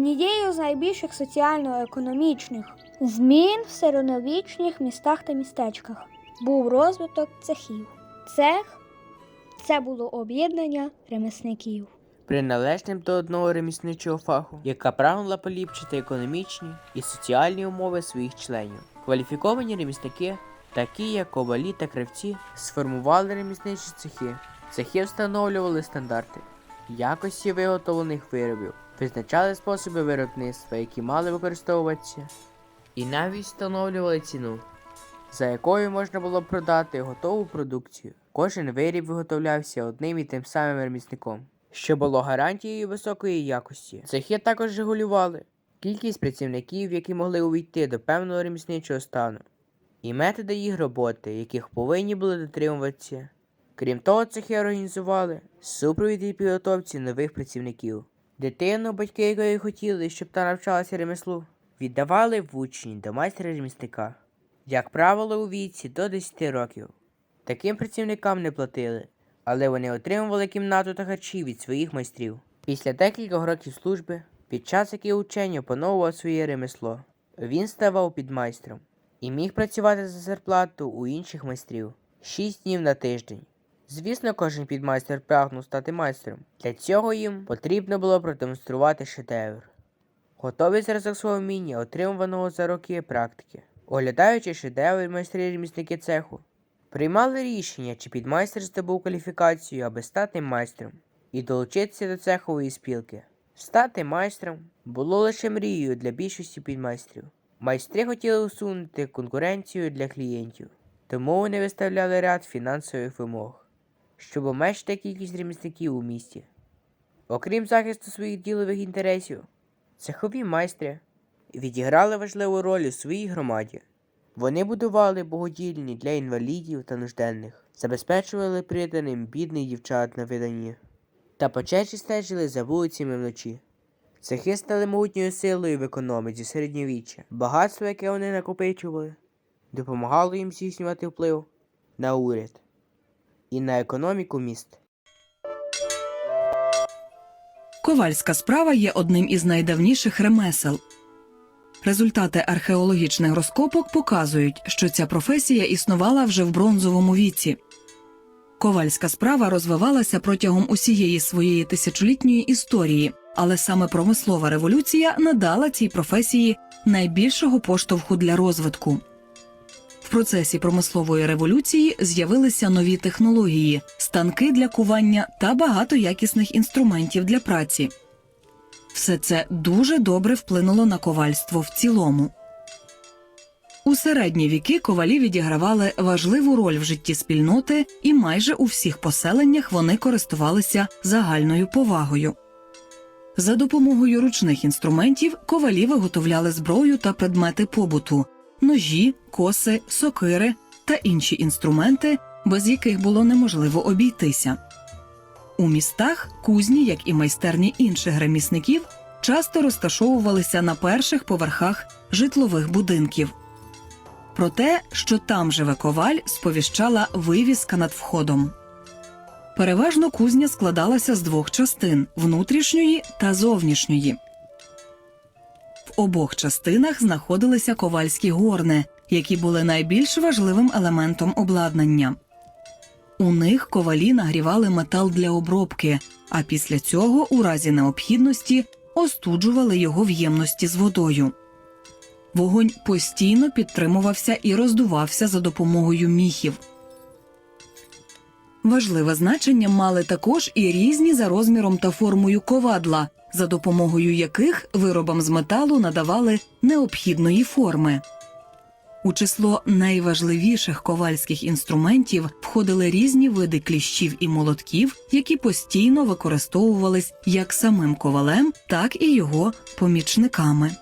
Однією з найбільших соціально-економічних змін в середньовічних містах та містечках був розвиток цехів. Цех це було об'єднання ремісників. приналежним до одного ремісничого фаху, яка прагнула поліпшити економічні і соціальні умови своїх членів. Кваліфіковані ремісники, такі як ковалі та кривці, сформували ремісничі цехи. Цехи встановлювали стандарти якості виготовлених виробів, визначали способи виробництва, які мали використовуватися, і навіть встановлювали ціну, за якою можна було продати готову продукцію. Кожен виріб виготовлявся одним і тим самим ремісником, що було гарантією високої якості. Цехи також регулювали кількість працівників, які могли увійти до певного ремісничого стану, і методи їх роботи, яких повинні були дотримуватися. Крім того, цехи організували супровід і підготовці нових працівників. Дитину, батьки якої хотіли, щоб та навчалася ремеслу, віддавали в учні до майстра ремісника, як правило, у віці до 10 років. Таким працівникам не платили, але вони отримували кімнату та харчі від своїх майстрів. Після декількох років служби, під час який учень опановував своє ремесло, він ставав підмайстром і міг працювати за зарплату у інших майстрів 6 днів на тиждень. Звісно, кожен підмайстер прагнув стати майстром. Для цього їм потрібно було продемонструвати шедевр. Готовий зразок свого вміння, отримуваного за роки практики. Оглядаючи шедевр майстри ремісники цеху, приймали рішення, чи підмайстер здобув кваліфікацію, аби стати майстром і долучитися до цехової спілки. Стати майстром було лише мрією для більшості підмайстрів. Майстри хотіли усунути конкуренцію для клієнтів, тому вони виставляли ряд фінансових вимог, щоб обмежити кількість ремісників у місті. Окрім захисту своїх ділових інтересів, цехові майстри відіграли важливу роль у своїй громаді. Вони будували богодільні для інвалідів та нужденних, забезпечували приданим бідних дівчат на виданні та почечі стежили за вулицями вночі. Цехи стали могутньою силою в економіці середньовіччя. Багатство, яке вони накопичували, допомагало їм здійснювати вплив на уряд і на економіку міст. Ковальська справа є одним із найдавніших ремесел. Результати археологічних розкопок показують, що ця професія існувала вже в бронзовому віці. Ковальська справа розвивалася протягом усієї своєї тисячолітньої історії, але саме промислова революція надала цій професії найбільшого поштовху для розвитку. Процесі промислової революції з'явилися нові технології, станки для кування та багато якісних інструментів для праці. Все це дуже добре вплинуло на ковальство в цілому. У середні віки ковалі відігравали важливу роль в житті спільноти, і майже у всіх поселеннях вони користувалися загальною повагою. За допомогою ручних інструментів ковалі виготовляли зброю та предмети побуту, ножі, коси, сокири та інші інструменти, без яких було неможливо обійтися. У містах кузні, як і майстерні інших ремісників, часто розташовувалися на перших поверхах житлових будинків. Про те, що там живе коваль, сповіщала вивіска над входом. Переважно кузня складалася з двох частин внутрішньої та зовнішньої. Обох частинах знаходилися ковальські горни, які були найбільш важливим елементом обладнання. У них ковалі нагрівали метал для обробки, а після цього, у разі необхідності, остуджували його в ємності з водою. Вогонь постійно підтримувався і роздувався за допомогою міхів. Важливе значення мали також і різні за розміром та формою ковадла, за допомогою яких виробам з металу надавали необхідної форми. У число найважливіших ковальських інструментів входили різні види кліщів і молотків, які постійно використовувались як самим ковалем, так і його помічниками.